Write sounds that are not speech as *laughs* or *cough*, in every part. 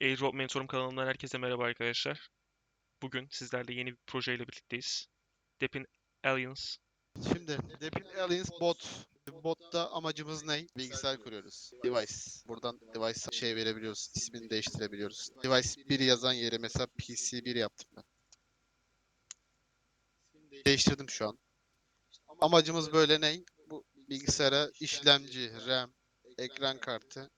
Airdrop Mentorum kanalından herkese merhaba arkadaşlar. Bugün sizlerle yeni bir projeyle birlikteyiz. Depin Aliens. Şimdi Depin Aliens bot. Botta amacımız ne? Bilgisayar kuruyoruz. Device. Buradan device şey verebiliyoruz. ismini değiştirebiliyoruz. Device 1 yazan yere mesela PC 1 yaptım ben. Değiştirdim şu an. Amacımız böyle ne? Bu bilgisayara işlemci, RAM, ekran kartı,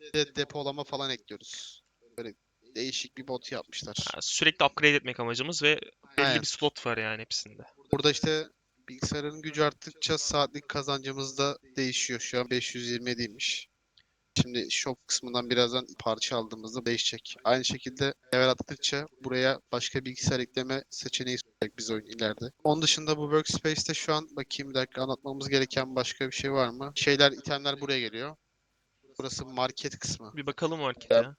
bir de depolama falan ekliyoruz. Böyle değişik bir bot yapmışlar. Ha, Sürekli upgrade etmek amacımız ve belli Aynen. bir slot var yani hepsinde. Burada işte bilgisayarın gücü arttıkça saatlik kazancımız da değişiyor. Şu an 527'ymiş. Şimdi shop kısmından birazdan parça aldığımızda değişecek. Aynı şekilde level attıkça buraya başka bilgisayar ekleme seçeneği sunacak biz oyun ileride. Onun dışında bu workspace'te şu an bakayım bir dakika anlatmamız gereken başka bir şey var mı? Şeyler, itemler buraya geliyor. Burası market kısmı. Bir bakalım markete.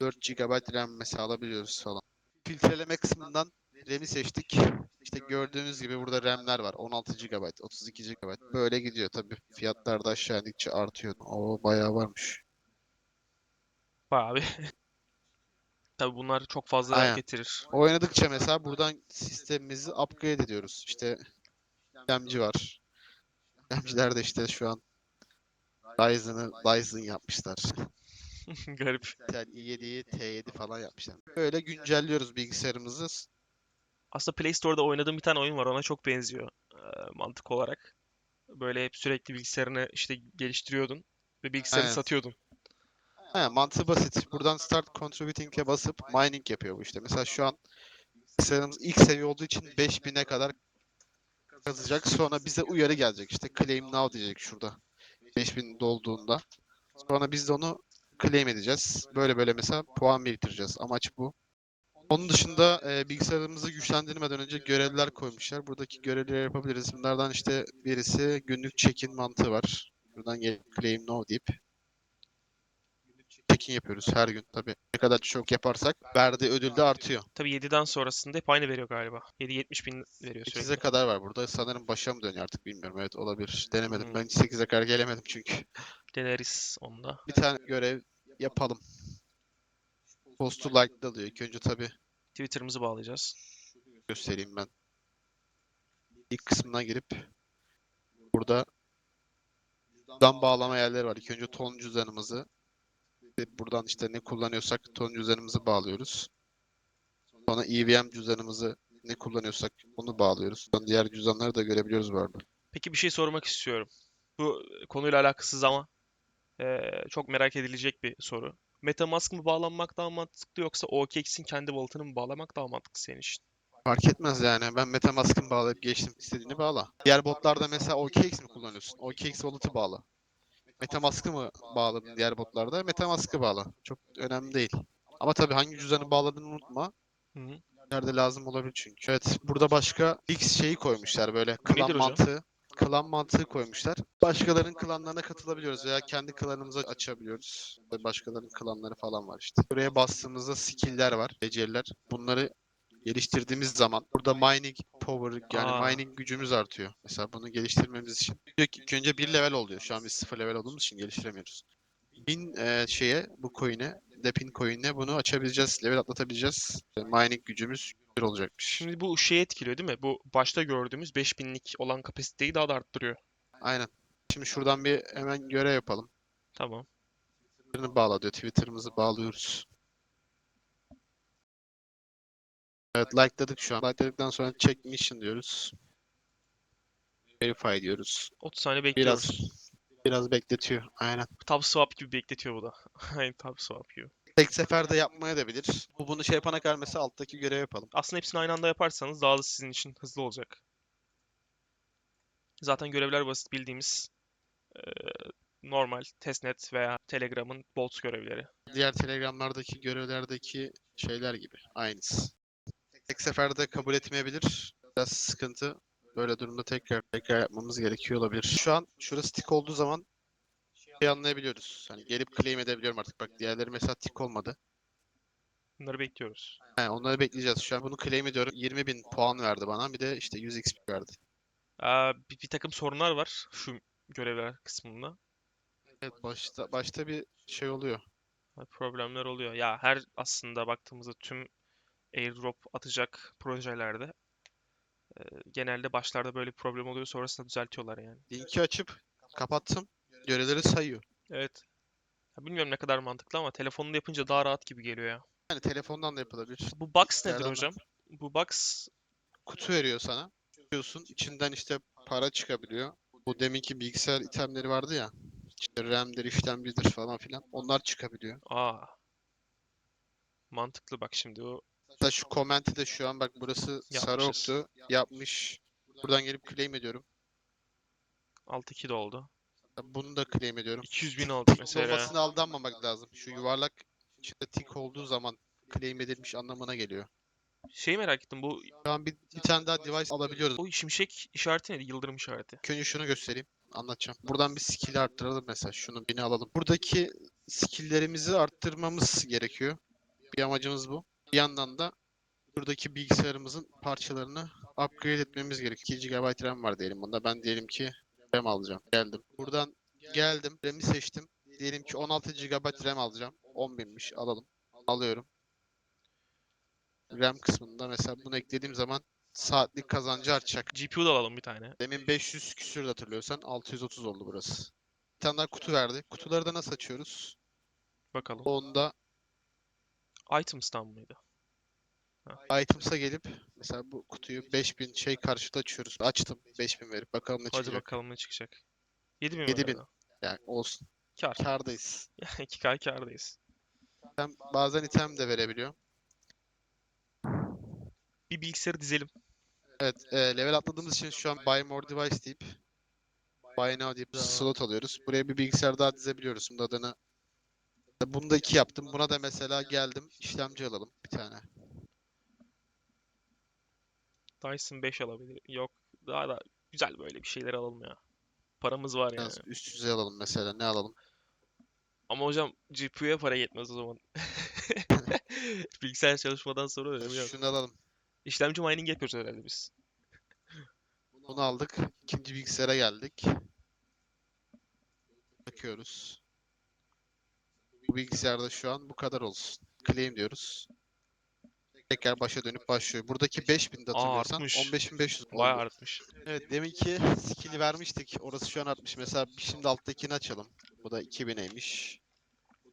4 GB RAM mesela alabiliyoruz falan. Filtreleme kısmından RAM'i seçtik. İşte gördüğünüz gibi burada RAM'ler var. 16 GB, 32 GB. Böyle gidiyor tabii. Fiyatlar da aşağı indikçe artıyor. O bayağı varmış. Bir. *laughs* Tabii bunlar çok fazla Aynen. getirir. Oynadıkça mesela buradan sistemimizi upgrade ediyoruz. İşte işlemci var. İşlemciler de işte şu an Ryzen'ı Ryzen yapmışlar. *laughs* Garip. Yani i7'yi T7 falan yapmışlar. Böyle güncelliyoruz bilgisayarımızı. Aslında Play Store'da oynadığım bir tane oyun var. Ona çok benziyor e, mantık olarak. Böyle hep sürekli bilgisayarını işte geliştiriyordun ve bilgisayarını Aynen. satıyordun. He, mantığı basit. Buradan Start Contributing'e basıp mining yapıyor bu işte. Mesela şu an bilgisayarımız ilk seviye olduğu için 5000'e kadar kazacak. Sonra bize uyarı gelecek. İşte claim now diyecek şurada. 5000 dolduğunda. Sonra biz de onu claim edeceğiz. Böyle böyle mesela puan biriktireceğiz. Amaç bu. Onun dışında e, bilgisayarımızı güçlendirmeden önce görevler koymuşlar. Buradaki görevleri yapabiliriz. Bunlardan işte birisi günlük check-in mantığı var. Buradan gelip claim no deyip check-in yapıyoruz her gün tabii. Ne kadar çok yaparsak verdiği ödül de artıyor. Tabii 7'den sonrasında hep aynı veriyor galiba. 7-70 bin veriyor 8'e sürekli. kadar var burada. Sanırım başa mı dönüyor artık bilmiyorum. Evet olabilir. Denemedim. Hmm. Ben 8'e kadar gelemedim çünkü. *laughs* Deneriz onda. Bir tane görev yapalım. Postu like'lalıyor. İlk önce tabii Twitter'ımızı bağlayacağız. göstereyim ben. İlk kısmına girip burada cüzdan bağlama yerleri var. İlk önce ton cüzdanımızı buradan işte ne kullanıyorsak ton cüzdanımızı bağlıyoruz. Sonra EVM cüzdanımızı ne kullanıyorsak onu bağlıyoruz. Sonra diğer cüzdanları da görebiliyoruz bu arada. Peki bir şey sormak istiyorum. Bu konuyla alakasız ama eee, çok merak edilecek bir soru. MetaMask mı bağlanmak daha mantıklı yoksa OKX'in kendi wallet'ını mı bağlamak daha mantıklı senin için? Fark etmez yani. Ben MetaMask'ın bağlayıp geçtim. İstediğini bağla. Diğer botlarda mesela OKX mi kullanıyorsun? OKX wallet'ı bağla. MetaMask'ı mı bağladın diğer botlarda? MetaMask'ı bağla. Çok önemli değil. Ama tabii hangi cüzdanı bağladığını unutma. Hı hı. Nerede lazım olabilir çünkü. Evet, burada başka X şeyi koymuşlar böyle klan hocam? mantığı. Klan mantığı koymuşlar. Başkalarının klanlarına katılabiliyoruz veya kendi klanımızı açabiliyoruz. Başkalarının klanları falan var işte. Buraya bastığımızda skill'ler var, beceriler. Bunları geliştirdiğimiz zaman burada mining power yani Aa. mining gücümüz artıyor. Mesela bunu geliştirmemiz için. Diyor ki ilk önce bir level oluyor. Şu an biz sıfır level olduğumuz için geliştiremiyoruz. Bin e, şeye bu coin'e Depin coin'e bunu açabileceğiz. Level atlatabileceğiz. E, Mining gücümüz bir olacakmış. Şimdi bu şeyi etkiliyor değil mi? Bu başta gördüğümüz 5000'lik olan kapasiteyi daha da arttırıyor. Aynen. Şimdi şuradan bir hemen görev yapalım. Tamam. Twitter'ını bağla diyor. Twitter'ımızı bağlıyoruz. Evet like'ladık şu an. Like'ladıktan sonra check mission diyoruz. Verify diyoruz. 30 saniye Biraz bekliyoruz. biraz bekletiyor. Aynen. Top swap gibi bekletiyor bu da. *laughs* Aynen top swap gibi. Tek seferde yapmaya da bilir. Bu bunu şey yapana kadar mesela alttaki görev yapalım. Aslında hepsini aynı anda yaparsanız daha da sizin için hızlı olacak. Zaten görevler basit bildiğimiz eee, normal testnet veya Telegram'ın bolt görevleri. Diğer telegramlardaki görevlerdeki şeyler gibi. Aynısı. Tek seferde kabul etmeyebilir. Biraz sıkıntı. Böyle durumda tekrar tekrar yapmamız gerekiyor olabilir. Şu an şurası tik olduğu zaman şey anlayabiliyoruz. Hani gelip claim edebiliyorum artık. Bak diğerleri mesela tik olmadı. Bunları bekliyoruz. He, onları bekleyeceğiz. Şu an bunu claim ediyorum. 20.000 puan verdi bana. Bir de işte 100 XP verdi. Aa, bir, bir takım sorunlar var şu görevler kısmında. Evet başta başta bir şey oluyor. problemler oluyor. Ya her aslında baktığımızda tüm airdrop atacak projelerde e, genelde başlarda böyle bir problem oluyor sonrasında düzeltiyorlar yani. Linki açıp kapattım. Görevleri sayıyor. Evet. Ya bilmiyorum ne kadar mantıklı ama telefonunda yapınca daha rahat gibi geliyor ya. Yani telefondan da yapılabilir. Bu box nedir da. hocam? Bu box Kutu veriyor sana. Diyorsun içinden işte para çıkabiliyor. Bu deminki bilgisayar itemleri vardı ya. İşte RAM'dir, işlemcidir falan filan. Onlar çıkabiliyor. aa mantıklı bak şimdi o Hatta şu komenti de şu an bak burası sarı Yapmışız. oktu. Yapmış. Buradan gelip claim ediyorum. 6-2 de oldu. Bunu da claim ediyorum. 200 bin oldu mesela. olmasına aldanmamak lazım. Şu yuvarlak içinde tik olduğu zaman claim edilmiş anlamına geliyor. Şeyi merak ettim bu Şu an bir, bir tane daha device alabiliyoruz. o şimşek işareti neydi? Yıldırım işareti. İlk önce şunu göstereyim. Anlatacağım. Buradan bir skill arttıralım mesela. Şunu bini alalım. Buradaki skill'lerimizi arttırmamız gerekiyor. Bir amacımız bu. Bir yandan da buradaki bilgisayarımızın parçalarını upgrade etmemiz gerekiyor. 2 GB RAM var diyelim bunda. Ben diyelim ki RAM alacağım. Geldim. Buradan geldim. RAM'i seçtim. Diyelim ki 16 GB RAM alacağım. 10.000'miş. Alalım. Alıyorum. RAM kısmında mesela bunu eklediğim zaman saatlik kazancı artacak. GPU da alalım bir tane. Demin 500 küsür de hatırlıyorsan 630 oldu burası. Bir tane daha kutu verdi. Kutuları da nasıl açıyoruz? Bakalım. Onda Items'tan mıydı? items'a gelip mesela bu kutuyu 5000 şey karşıda açıyoruz. Açtım 5000 verip bakalım ne Hadi çıkacak. bakalım ne çıkacak. 7000 mi 7000. verdi? Yani olsun. Kar. Kârdayız. 2K *laughs* kârdayız. Ben bazen item de verebiliyor. Bir bilgisayarı dizelim. Evet, e, level atladığımız için şu an buy more device deyip buy now deyip slot alıyoruz. Buraya bir bilgisayar daha dizebiliyoruz. Bunun adını bunu da iki yaptım. Buna da mesela geldim işlemci alalım bir tane. Dyson 5 alabilir. Yok. Daha da güzel böyle bir şeyler alalım ya. Paramız var yani. Biraz üst düzey alalım mesela. Ne alalım? Ama hocam GPU'ya para yetmez o zaman. *laughs* Bilgisayar çalışmadan sonra önemi yok. Şunu alalım. İşlemci mining yapıyoruz herhalde biz. Bunu aldık. İkinci bilgisayara geldik. Bakıyoruz. Bu bilgisayarda şu an bu kadar olsun. Claim diyoruz. Tekrar başa dönüp başlıyor. Buradaki 5000 de hatırlıyorsan artmış. 15500 oldu. Bayağı artmış. Evet deminki skill'i vermiştik. Orası şu an artmış. Mesela şimdi alttakini açalım. Bu da 2000'eymiş.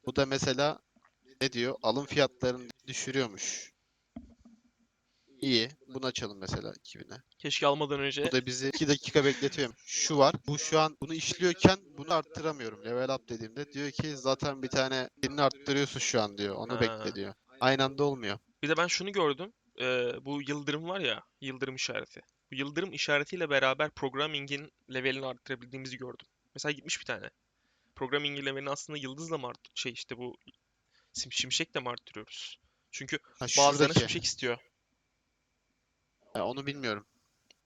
Bu da mesela ne diyor? Alım fiyatlarını düşürüyormuş. İyi. Bunu açalım mesela 2000'e. Keşke almadan önce Bu da bizi 2 dakika bekletiyor. Şu var. Bu şu an bunu işliyorken bunu arttıramıyorum. Level up dediğimde diyor ki zaten bir tane birini arttırıyorsun şu an diyor. Onu Ha. bekle diyor. Aynı anda olmuyor. Bir de ben şunu gördüm. Ee, bu yıldırım var ya, yıldırım işareti. Bu yıldırım işaretiyle beraber programming'in levelini arttırabildiğimizi gördüm. Mesela gitmiş bir tane. Programming'in levelini aslında yıldızla mı art şey işte bu sim- şimşekle mi arttırıyoruz? Çünkü Ha, bazılarına şuradaki. şimşek istiyor. Ha, onu bilmiyorum.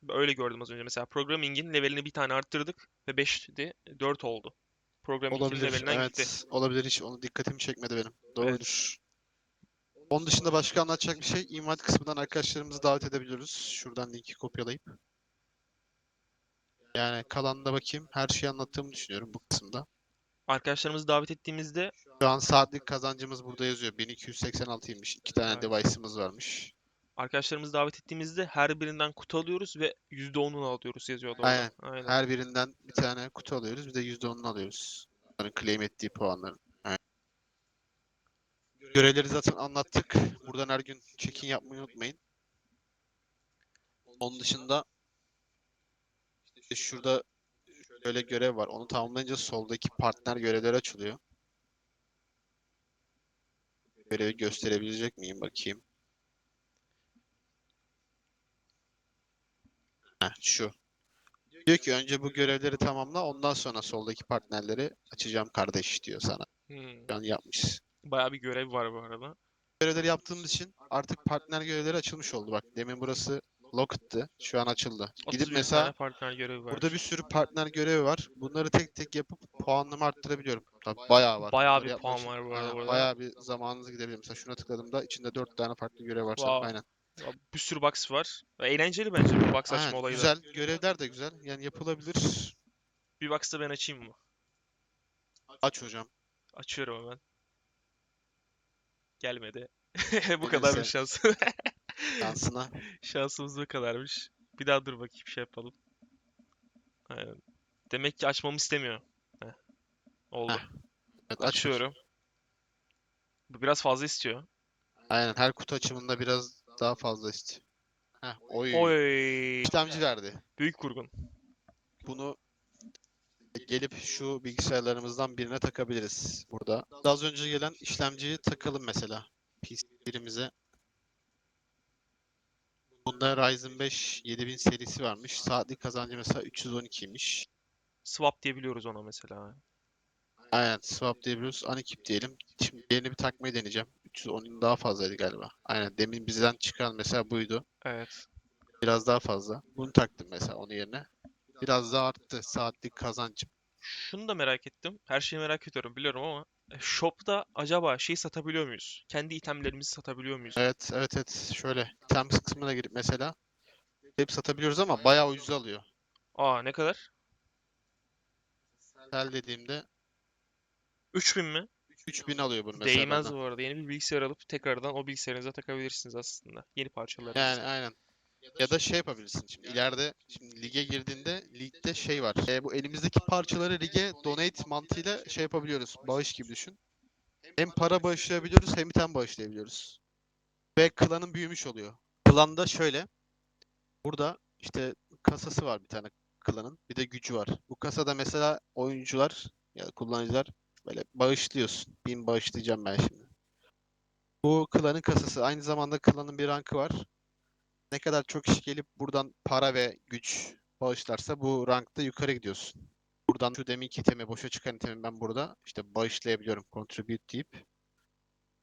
Öyle gördüm az önce. Mesela programming'in levelini bir tane arttırdık ve 5'ti, 4 oldu. Programming'in Olabilir. levelinden Evet. gitti. Olabilir. Hiç onu dikkatimi çekmedi benim. Doğrudur. Onun dışında başka anlatacak bir şey. invite kısmından arkadaşlarımızı davet edebiliyoruz. Şuradan linki kopyalayıp. Yani kalanına bakayım. Her şeyi anlattığımı düşünüyorum bu kısımda. Arkadaşlarımızı davet ettiğimizde Şu an saatlik kazancımız burada yazıyor. 1286'ymış. İki tane Aynen. device'ımız varmış. Arkadaşlarımızı davet ettiğimizde her birinden kutu alıyoruz ve %10'unu alıyoruz yazıyordu orada. Aynen. Aynen. Her birinden bir tane kutu alıyoruz. Bir de %10'unu alıyoruz. Onların claim ettiği puanların. Aynen. Görevleri zaten anlattık. Buradan her gün check-in yapmayı unutmayın. Onun dışında işte şurada şöyle görev var. Onu tamamlayınca soldaki partner görevleri açılıyor. Görevi gösterebilecek miyim bakayım. Heh, şu. Diyor ki önce bu görevleri tamamla ondan sonra soldaki partnerleri açacağım kardeş diyor sana. Hmm. Şu an yapmış. Bayağı bir görev var bu arada. Görevleri yaptığımız için artık partner görevleri açılmış oldu. Bak demin burası locked'tı. Şu an açıldı. 31 Gidip tane mesela partner görevi var. burada bir sürü partner görevi var. Bunları tek tek yapıp puanımı arttırabiliyorum. Tabii bayağı var. Bayağı Bunları bir yapmak puan için- var bu arada Aynen, burada. Bayağı bir zamanınız gidebilir. Mesela şuna tıkladığımda içinde 4 tane farklı görev var. Wow. Aynen. Bir sürü box var. Eğlenceli bence bu box açma olayı da. Güzel. Görevler de güzel. Yani yapılabilir. Bir box da ben açayım mı? Aç hocam. Açıyorum hemen. Gelmedi. *laughs* Bu Gelirse- kadarmış şans. *laughs* Şansına. Şansımız bu kadarmış. Bir daha dur bakayım şey yapalım. Aynen. Demek ki açmamı istemiyor. Heh. Oldu. Heh, Evet. Açıyorum. Bu biraz fazla istiyor. Aynen her kutu açımında biraz daha fazla istiyor. Heh, oy. Oy. İşlemci verdi. Büyük kurgun. Bunu gelip şu bilgisayarlarımızdan birine takabiliriz burada. Daha az önce gelen işlemciyi takalım mesela. PC birimize. Bunda Ryzen 5 7000 serisi varmış. Saatlik kazancı mesela 312'ymiş. Swap diyebiliyoruz ona mesela. Aynen swap diyebiliyoruz. Unikip diyelim. Şimdi diğerini bir takmayı deneyeceğim. 310'un daha fazlaydı galiba. Aynen demin bizden çıkan mesela buydu. Evet. Biraz daha fazla. Bunu taktım mesela onun yerine. Biraz daha arttı saatlik kazancım. Şunu da merak ettim. Her şeyi merak ediyorum biliyorum ama e, shop'ta acaba şey satabiliyor muyuz? Kendi itemlerimizi satabiliyor muyuz? Evet, evet, evet. Şöyle Thames kısmına girip mesela hep satabiliyoruz ama bayağı ucuz alıyor. Aa ne kadar? Sel dediğimde 3000 mi? 3000 alıyor bunu mesela Değmez benden. bu arada. Yeni bir bilgisayar alıp tekrardan o bilgisayarınıza takabilirsiniz aslında. Yeni parçalarınızı. Yani aynen. Ya da şey yapabilirsin şimdi ileride şimdi lige girdiğinde ligde şey var. E, bu elimizdeki parçaları lige donate mantığıyla şey yapabiliyoruz. Bağış gibi düşün. Hem para bağışlayabiliyoruz hem item bağışlayabiliyoruz. Ve klanın büyümüş oluyor. Klanda şöyle. Burada işte kasası var bir tane klanın. Bir de gücü var. Bu kasada mesela oyuncular ya da kullanıcılar böyle bağışlıyorsun. Bin bağışlayacağım ben şimdi. Bu klanın kasası. Aynı zamanda klanın bir rankı var. Ne kadar çok kişi gelip buradan para ve güç bağışlarsa bu rankta yukarı gidiyorsun. Buradan şu deminki itemi, boşa çıkan itemi ben burada işte bağışlayabiliyorum. Contribute deyip.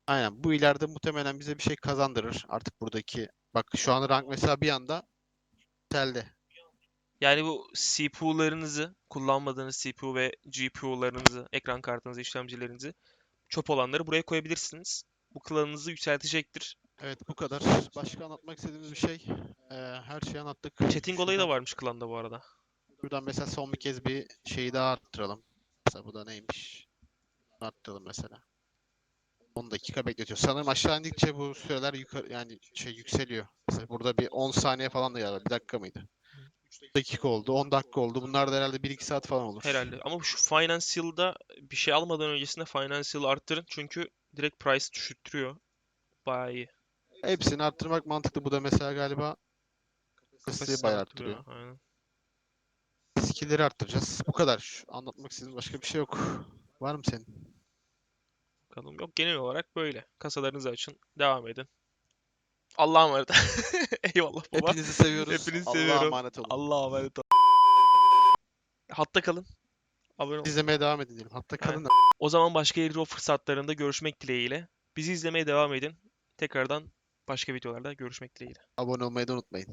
Aynen. Bu ileride muhtemelen bize bir şey kazandırır. Artık buradaki bak şu an rank mesela bir anda telde. Yani bu CPU'larınızı, kullanmadığınız CPU ve GPU'larınızı, ekran kartınızı, işlemcilerinizi, çöp olanları buraya koyabilirsiniz. Bu klanınızı yükseltecektir. Evet bu kadar. Başka anlatmak istediğimiz bir şey. Ee, her şeyi anlattık. Chatting olayı da varmış klanda bu arada. Buradan mesela son bir kez bir şeyi daha arttıralım. Mesela bu da neymiş? Bunu Arttıralım mesela. 10 dakika bekletiyor. Sanırım aşağı indikçe bu süreler yukarı yani şey yükseliyor. Mesela burada bir 10 saniye falan da galiba. Bir dakika mıydı? 3 dakika oldu, 10 dakika oldu. Bunlar da herhalde 1-2 saat falan olur. Herhalde. Ama şu Financial'da bir şey almadan öncesinde Financial arttırın. Çünkü direkt price düşürtüyor. Bayağı iyi. Hepsini arttırmak mantıklı. Bu da mesela galiba kapasiteyi bayağı arttırıyor. Aynen. Skill'leri arttıracağız. Bu kadar. Şu Anlatmak istediğim başka bir şey yok. Var mı senin? Bakalım. Yok genel olarak böyle. Kasalarınızı açın. Devam edin. Allah'a emanet. *laughs* Eyvallah baba. Hepinizi seviyoruz. Hepinizi Allah'a seviyorum. emanet olun. Allah'a emanet ol. Hatta kalın. Abone olun. İzlemeye devam edin diyelim. Hatta kalın. O zaman başka airdrop fırsatlarında görüşmek dileğiyle. Bizi izlemeye devam edin. Tekrardan başka videolarda görüşmek dileğiyle. Abone olmayı da unutmayın.